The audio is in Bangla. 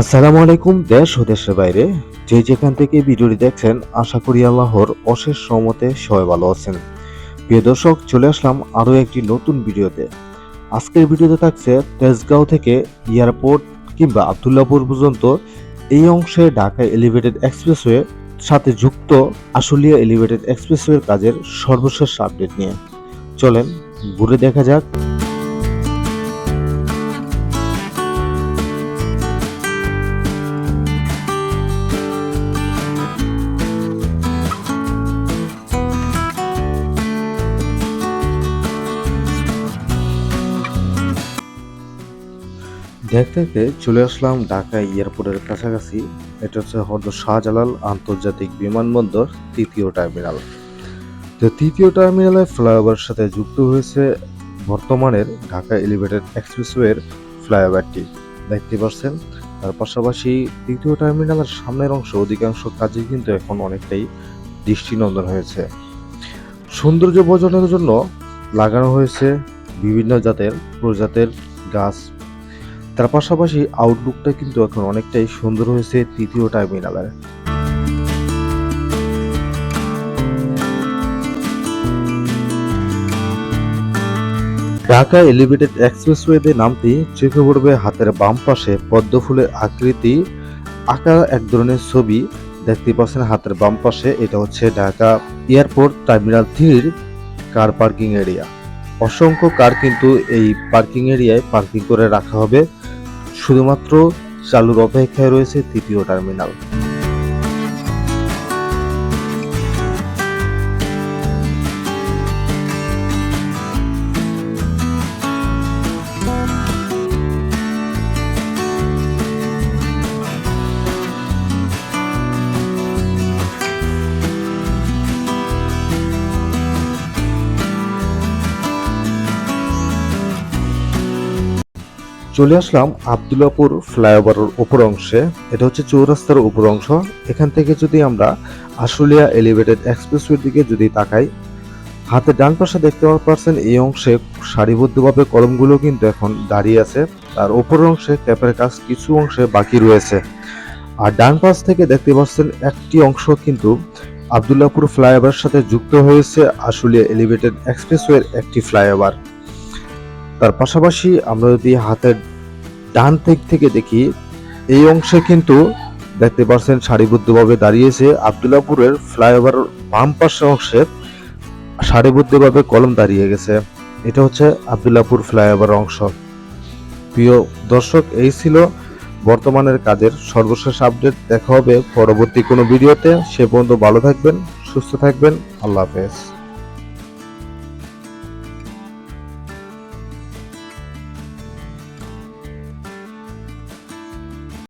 আসসালামু আলাইকুম দেশ ও দেশের বাইরে। যে যেখান থেকে ভিডিওটি দেখছেন, আশা করি আল্লাহর অশেষ সমতে সবাই ভালো আছেন। প্রিয় দর্শক, চলে আসলাম আরও একটি নতুন ভিডিওতে। আজকের ভিডিওতে থাকছে তেজগাঁও থেকে এয়ারপোর্ট কিংবা আবদুল্লাপুর পর্যন্ত এই অংশে ঢাকা এলিভেটেড এক্সপ্রেসওয়ে সাথে যুক্ত আশুলিয়া এলিভেটেড এক্সপ্রেসওয়ের কাজের সর্বশেষ আপডেট নিয়ে। চলেন, ঘুরে দেখা যাক। দেখতে দেখতে চলে আসলাম ঢাকা এয়ারপোর্টের কাছাকাছি। এটা হচ্ছে হয়তো শাহজালাল আন্তর্জাতিক বিমানবন্দর তৃতীয় টার্মিনাল। তো তৃতীয় টার্মিনালে ফ্লাইওভারের সাথে যুক্ত হয়েছে বর্তমানের ঢাকা এলিভেটেড এক্সপ্রেসওয়ের ফ্লাইওভারটি। দেখতে পাচ্ছেন, তার পাশাপাশি তৃতীয় টার্মিনালের সামনের অংশ অধিকাংশ কাজে কিন্তু এখন অনেকটাই দৃষ্টিনন্দন হয়েছে। সৌন্দর্য বর্জনের জন্য লাগানো হয়েছে বিভিন্ন জাতের প্রজাতের গাছ তার পাশাপাশি আউটলুকটা কিন্তু এখন অনেকটাই সুন্দর হয়েছে তৃতীয় টার্মিনালের ঢাকা এলিভেটেড এক্সপ্রেসওয়েতে নামতেই চোখে পড়বে হাতের বাম পাশে পদ্ম ফুলের আকৃতি, আঁকা এক ধরনের ছবি। দেখতে পাচ্ছেন হাতের বাম পাশে এটা হচ্ছে ঢাকা এয়ারপোর্ট টার্মিনাল থ্রির কার পার্কিং এরিয়া অসংখ্য কার কিন্তু এই পার্কিং এরিয়ায় পার্কিং করে রাখা হবে। শুধুমাত্র চালুর অপেক্ষায় রয়েছে তৃতীয় টার্মিনাল চলে আসলাম আবদুল্লাপুর ফ্লাইওভারের উপর অংশে। এটা হচ্ছে চৌরাস্তার উপর অংশ। এখান থেকে যদি আমরা আশুলিয়া এলিভেটেড এক্সপ্রেসওয়ের দিকে যদি তাকাই, হাতে ডান পাশে দেখতে পাচ্ছেন এই অংশে সারিবদ্ধভাবে কলমগুলো কিন্তু এখন দাঁড়িয়ে আছে। তার উপর অংশে ক্যাপের কাজ কিছু অংশে বাকি রয়েছে। আর ডান পাশ থেকে দেখতে পাচ্ছেন একটি অংশ কিন্তু আবদুল্লাপুর ফ্লাইওভারের সাথে যুক্ত হয়েছে আশুলিয়া এলিভেটেড এক্সপ্রেসওয়ের একটি ফ্লাইওভার। তার পাশাপাশি আমরা যদি হাতের ডান দিক থেকে দেখি, এই অংশে কিন্তু দেখতে পাচ্ছেন সারিবদ্ধভাবে দাঁড়িয়েছে আবদুল্লাপুরের ফ্লাইওভার বাম পাশের অংশে সারিবদ্ধভাবে কলম দাঁড়িয়ে গেছে। এটা হচ্ছে আবদুল্লাপুর ফ্লাইওভার অংশ। প্রিয় দর্শক, এই ছিল বর্তমানের কাজের সর্বশেষ আপডেট। দেখা হবে পরবর্তী কোনো ভিডিওতে। সে পর্যন্ত ভালো থাকবেন, সুস্থ থাকবেন। আল্লাহ হাফেজ।